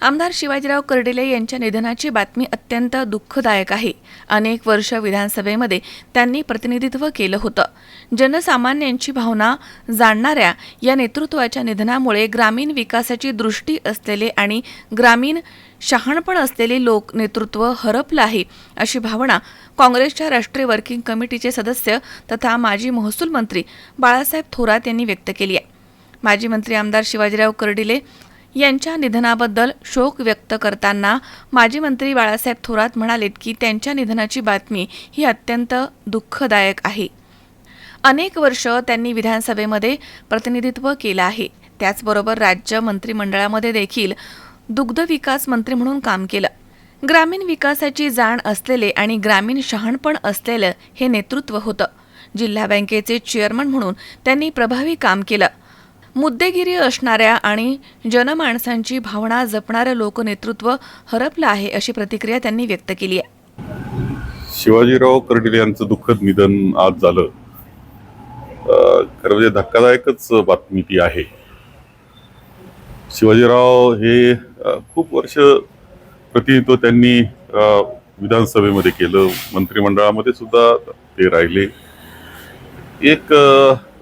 आमदार शिवाजीराव कर्डिले यांच्या निधनाची बातमी अत्यंत दुःखदायक आहे. अनेक वर्ष विधानसभेमध्ये त्यांनी प्रतिनिधित्व केलं होतं. जनसामान्यांची भावना जाणणाऱ्या या नेतृत्वाच्या निधनामुळे ग्रामीण विकासाची दृष्टी असलेले आणि ग्रामीण शहाणपण असलेले लोक नेतृत्व हरपलं आहे अशी भावना काँग्रेसच्या राष्ट्रीय वर्किंग कमिटीचे सदस्य तथा माजी महसूल मंत्री बाळासाहेब थोरात यांनी व्यक्त केली आहे. माजी मंत्री आमदार शिवाजीराव कर्डिले यांच्या निधनाबद्दल शोक व्यक्त करताना माजी मंत्री बाळासाहेब थोरात म्हणालेत की त्यांच्या निधनाची बातमी ही अत्यंत दुःखदायक आहे. अनेक वर्ष त्यांनी विधानसभेमध्ये प्रतिनिधित्व केलं आहे. त्याचबरोबर राज्य मंत्रिमंडळामध्ये देखील दुग्ध विकास मंत्री म्हणून काम केलं. ग्रामीण विकासाची जाण असलेले आणि ग्रामीण शहाणपण असलेलं हे नेतृत्व होतं. जिल्हा बँकेचे चेअरमन म्हणून त्यांनी प्रभावी काम केलं. मुद्देगिरी असणाऱ्या आणि जनमाणसांची भावना जपणारं लोकनेतृत्व हरपलं आहे अशी प्रतिक्रिया त्यांनी व्यक्त केली आहे. शिवाजीराव कर्डिले यांचं दुःखद निधन आज झालं. खरं म्हणजे धक्कादायकच बातमी ती आहे. शिवाजीराव हे खूप वर्ष प्रतिनिधित्व त्यांनी विधानसभेमध्ये केलं. मंत्रिमंडळामध्ये सुद्धा ते राहिले. एक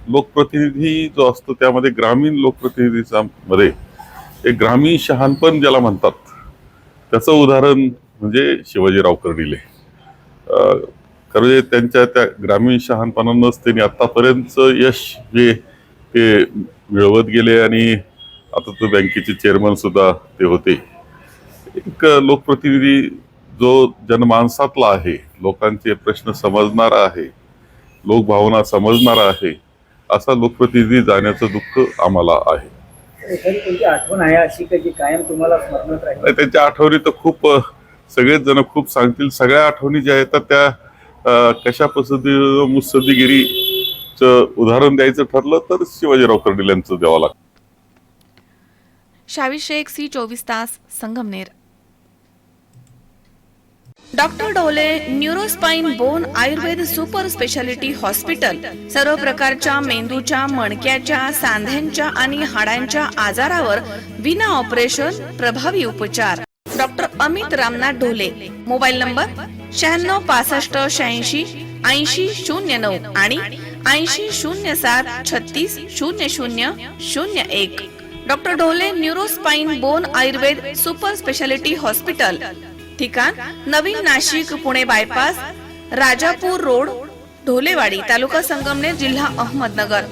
लोकप्रतिनिधी जो असतो त्यामध्ये ग्रामीण लोकप्रतिनिधीचा मध्ये एक ग्रामीण शहाणपण ज्याला म्हणतात त्याचं उदाहरण म्हणजे शिवाजीराव कर्डिले. खरं त्यांच्या त्या ग्रामीण शहाणपणानंच त्यांनी आत्तापर्यंतचं यश जे ते मिळवत गेले आणि आता तो बँकेचे चेअरमन सुद्धा ते होते. एक लोकप्रतिनिधी जो जनमानसातला आहे लोकांचे प्रश्न समजणारा आहे लोकभावना समजणारा आहे असा लोकप्रतिनिधी जाण्याचं दुःख आम्हाला आहे. एखादी कोणती आठवण आहे अशी का जी कायम तुम्हाला स्मरणात राहील? आणि त्यांच्या आठवणी तर खूप सगळेच जण खूप सांगतील. सगळ्या आठवणी ज्या आहेत तर त्या कशा पद्धती मुत्सद्दीगिरीचं उदाहरण द्यायचं ठरलं तर शिवाजीराव कर्डिल यांचं द्यावं लागतं. शावी शेख सी चोवीस तास Sangamner. Doctor Dole neurospine bone Ayurved super speciality hospital सर्व प्रकारच्या मेंदूच्या मणक्याच्या सांध्यांच्या आणि हाडांच्या आजारावर विना ऑपरेशन प्रभावी उपचार. Doctor Amit Ramnath Dhole mobile number शहाण्णव पासष्ट शहाऐंशी ऐंशी शून्य नऊ आणि ऐंशी शून्य सात छत्तीस शून्य शून्य शून्य एक. Doctor Dhole neurospine bone Ayurved super speciality hospital ठिकाण नवीन नाशिक पुणे बायपास राजापूर रोड ढोलेवाडी तालुका संगमनेर जिल्हा अहमदनगर.